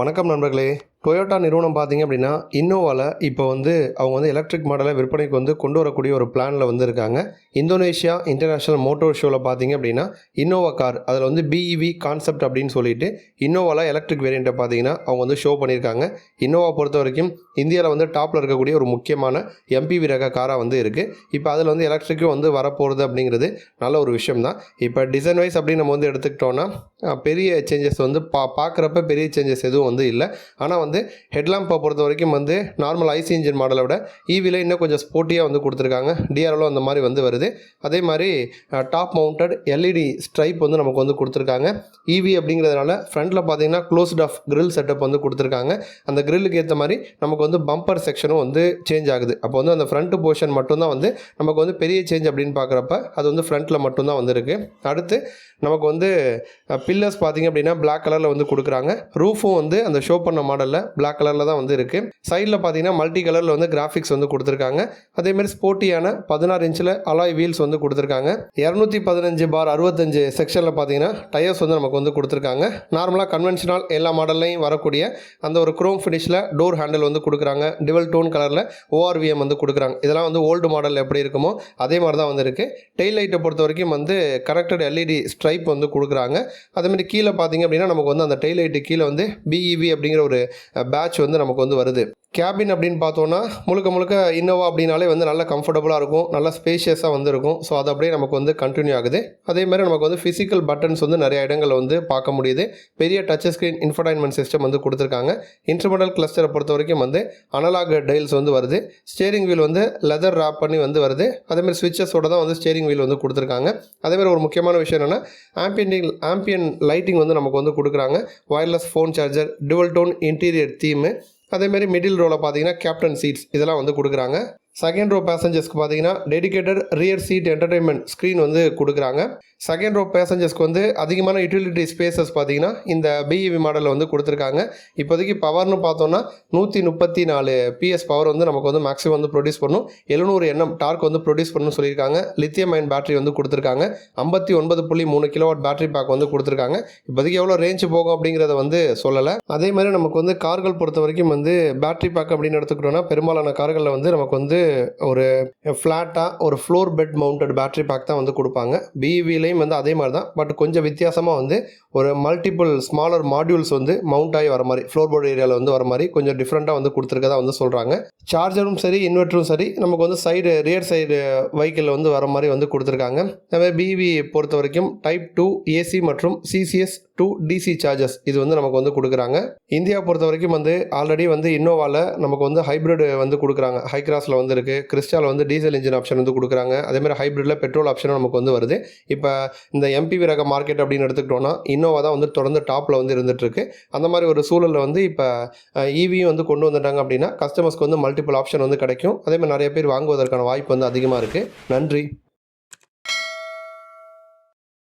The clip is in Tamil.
வணக்கம் நண்பர்களே. டொயோட்டா நிறுவனம் பார்த்தீங்க அப்படின்னா இன்னோவாவில் இப்போ வந்து அவங்க வந்து எலக்ட்ரிக் மாடலை விற்பனைக்கு வந்து கொண்டு வரக்கூடிய ஒரு பிளானில் வந்து இருக்காங்க இந்தோனேஷியா இன்டர்நேஷ்னல் மோட்டோர் ஷோவில் பார்த்தீங்க அப்படின்னா இன்னோவா கார் அதில் வந்து பிஇவி கான்செப்ட் அப்படின்னு சொல்லிட்டு இன்னோவாவில் எலக்ட்ரிக் வேரியண்ட்டை பார்த்தீங்கன்னா அவங்க வந்து ஷோ பண்ணியிருக்காங்க. இன்னோவா பொறுத்த வரைக்கும் இந்தியாவில் வந்து டாப்பில் இருக்கக்கூடிய ஒரு முக்கியமான எம்பிவி ரக காராக வந்து இருக்குது இப்போ அதில் வந்து எலக்ட்ரிக்கும் வந்து வரப்போகிறது அப்படிங்கிறது நல்ல ஒரு விஷயம் தான் இப்போ டிசைன் வைஸ் அப்படின்னு நம்ம வந்து எடுத்துக்கிட்டோன்னா பெரிய சேஞ்சஸ் வந்து பா பார்க்குறப்ப பெரிய சேஞ்சஸ் எதுவும் வந்து இல்லை. ஆனால் வந்து வந்து ஹெட்லாம்பை பொறுத்த வரைக்கும் வந்து நார்மல் ஐசி இன்ஜின் மாடலை விட ஈவியில் இன்னும் கொஞ்சம் ஸ்போர்ட்டியாக வந்து கொடுத்துருக்காங்க. டிஆர்எலும் அந்த மாதிரி வந்து வருது. அதே மாதிரி டாப் மவுண்டட் எல்இடி ஸ்ட்ரைப் வந்து நமக்கு வந்து கொடுத்துருக்காங்க. ஈவி அப்படிங்கிறதுனால ஃப்ரண்ட்டில் பார்த்தீங்கன்னா க்ளோஸ்ட் ஆஃப் கிரில் செட்டப் வந்து கொடுத்துருக்காங்க. அந்த கிரில்லுக்கு ஏற்ற மாதிரி நமக்கு வந்து பம்பர் செக்ஷனும் வந்து சேஞ்ச் ஆகுது. அப்போ வந்து அந்த ஃப்ரண்ட் போர்ஷன் மட்டும்தான் வந்து நமக்கு வந்து பெரிய சேஞ்ச் அப்படின்னு பார்க்குறப்ப அது வந்து ஃப்ரண்ட்டில் மட்டும்தான் வந்துருக்கு. அடுத்து நமக்கு வந்து பில்லர்ஸ் பார்த்தீங்க அப்படின்னா பிளாக் கலரில் வந்து கொடுக்குறாங்க. ரூஃபும் வந்து அந்த ஷோ பண்ண மாடலில் பிளாக் கலரில் தான் வந்து இருக்குது சைடில் பார்த்தீங்கன்னா மல்டி கலரில் வந்து கிராஃபிக்ஸ் வந்து கொடுத்துருக்காங்க. அதேமாதிரி ஸ்போர்ட்டியான பதினாறு இன்ச்சில் அலாய் வீல்ஸ் வந்து கொடுத்துருக்காங்க. இரநூத்தி பதினஞ்சு பார் அறுபத்தஞ்சு செக்ஷனில் பார்த்தீங்கன்னா டயர்ஸ் வந்து நமக்கு வந்து கொடுத்துருக்காங்க. நார்மலாக கன்வென்ஷனல் எல்லா மாடல்லையும் வரக்கூடிய அந்த ஒரு குரோம் ஃபினிஷில் டோர் ஹேண்டில் வந்து கொடுக்குறாங்க. டிவல் டோன் கலரில் ஓஆர்விஎம் வந்து கொடுக்குறாங்க. இதெல்லாம் வந்து ஓல்டு மாடல் எப்படி இருக்குமோ அதே மாதிரி தான் வந்து இருக்குது டெய்ல் லைட்டை பொறுத்த வரைக்கும் வந்து கரெக்டட் எல்இடி ஸ்ட்ரைப் வந்து கொடுக்குறாங்க. அதேமாதிரி கீழே பார்த்தீங்க அப்படின்னா நமக்கு வந்து அந்த டெய்ல் லைட்டு கீழே வந்து பிஇவி அப்படிங்கிற ஒரு பேட்ச் வந்து நமக்கு வந்து வருது. கேபின் அப்படின்னு பார்த்தோன்னா முழுக்க முழுக்க இன்னோவா அப்படின்னாலே வந்து நல்லா கம்ஃபர்டபுளாக இருக்கும் நல்லா ஸ்பேஷியஸாக வந்து இருக்கும். ஸோ அது அப்படியே நமக்கு வந்து கண்டினியூ ஆகுது. அதே மாதிரி நமக்கு வந்து ஃபிசிக்கல் பட்டன்ஸ் வந்து நிறைய இடங்களில் வந்து பார்க்க முடியுது. பெரிய டச் ஸ்க்ரீன் இன்ஃபர்டைன்மெண்ட் சிஸ்டம் வந்து கொடுத்துருக்காங்க. இன்ஸ்ட்ருமெண்டல் கிளஸ்டரை பொறுத்த வரைக்கும் வந்து அனலாக் டைல்ஸ் வந்து வருது. ஸ்டேரிங் வீல் வந்து லெதர் ராப் பண்ணி வந்து வருது. அதேமாதிரி ஸ்விட்சஸோட தான் வந்து ஸ்டேரிங் வீல் வந்து கொடுத்துருக்காங்க. அதேமாதிரி ஒரு முக்கியமான விஷயம் என்னென்னா ஆம்பியன் ஆம்பியன் லைட்டிங் வந்து நமக்கு வந்து கொடுக்குறாங்க. Wireless phone charger dual tone interior theme அதேமாரி மிடில் ரோவில் பார்த்தீங்கன்னா கேப்டன் சீட்ஸ் இதெல்லாம் வந்து கொடுக்குறாங்க. செகண்ட் ரோ பேசஞ்சர்ஸ்க்கு பார்த்தீங்கன்னா dedicated rear seat entertainment screen வந்து கொடுக்குறாங்க. செகண்ட் ரோ பேசஞ்சர்ஸ்க்கு வந்து அதிகமான யூட்டிலிட்டி ஸ்பேசஸ் பார்த்தீங்கன்னா இந்த பிஇவி மாடலில் வந்து கொடுத்துருக்காங்க. இப்போதைக்கு பவர்னு பார்த்தோன்னா நூற்றி முப்பத்தி நாலு பிஎஸ் பவர் வந்து நமக்கு வந்து மேக்ஸிமம் வந்து ப்ரொடியூஸ் பண்ணும். எழுநூறு எண்ணம் டார்க் வந்து ப்ரொடியூஸ் பண்ணணும்னு சொல்லியிருக்காங்க. லித்தியம் அயன் பேட்டரி வந்து கொடுத்துருக்காங்க. ஐம்பத்தி ஒன்பது புள்ளி மூணு கிலோவாட் பேட்டரி பேக் வந்து கொடுத்துருக்காங்க. இப்போதைக்கு எவ்வளோ ரேஞ்ச் போகும் அப்படிங்கிறத வந்து சொல்லலை. அதே மாதிரி நமக்கு வந்து கார்கள் பொறுத்த வரைக்கும் வந்து பேட்டரி பேக் அப்படின்னு எடுத்துக்கிட்டோம்னா பெரும்பாலான கார்களில் வந்து நமக்கு வந்து ஒரு ஃப்ளாட்டாக ஒரு floor bed mounted battery pack தான் வந்து கொடுப்பாங்க. பிஇவிலையும் வந்து அதே மாதிரி தான். பட் கொஞ்சம் வித்தியாசமாக வந்து ஒரு மல்டிபிள் ஸ்மாலர் மாடியூல்ஸ் வந்து மவுண்ட் ஆகி வர மாதிரி ஃப்ளோர் போர்டு ஏரியாவில் வந்து வர மாதிரி கொஞ்சம் டிஃப்ரெண்ட்டாக வந்து கொடுத்துருக்கதா வந்து சொல்கிறாங்க சார்ஜரும் சரி இன்வெர்ட்டரும் சரி நமக்கு வந்து சைடு ரியர் சைடு வெஹிக்கிளில் வந்து வர மாதிரி வந்து கொடுத்துருக்காங்க. அதே பிவி பொறுத்த வரைக்கும் டைப் டூ ஏசி மற்றும் சிசிஎஸ் டூ டிசி சார்ஜஸ் இது வந்து நமக்கு வந்து கொடுக்குறாங்க. இந்தியா பொறுத்த வரைக்கும் வந்து ஆல்ரெடி வந்து இன்னோவாவில் நமக்கு வந்து ஹைப்ரிட் வந்து கொடுக்குறாங்க. ஹை கிராஸில் வந்து இருக்குது கிறிஸ்டாவில் வந்து டீசல் இன்ஜின் ஆப்ஷன் வந்து கொடுக்குறாங்க. அதேமாதிரி ஹைப்ரிட்டில் பெட்ரோல் ஆப்ஷனும் நமக்கு வந்து வருது. இப்போ இந்த எம்பிவி ரக மார்க்கெட் அப்படின்னு எடுத்துக்கிட்டோம்னா இன்னோவா தான் வந்து தொடர்ந்து டாப்பில் வந்து இருந்துகிட்ருக்கு அந்த மாதிரி ஒரு சூழலில் வந்து இப்போ ஈவியும் வந்து கொண்டு வந்துட்டாங்க அப்படின்னா கஸ்டமர்ஸ்க்கு வந்து மல்டிபிள் ஆப்ஷன் வந்து கிடைக்கும். அதேமாதிரி நிறைய பேர் வாங்குவதற்கான வாய்ப்பு வந்து அதிகமாக இருக்குது நன்றி.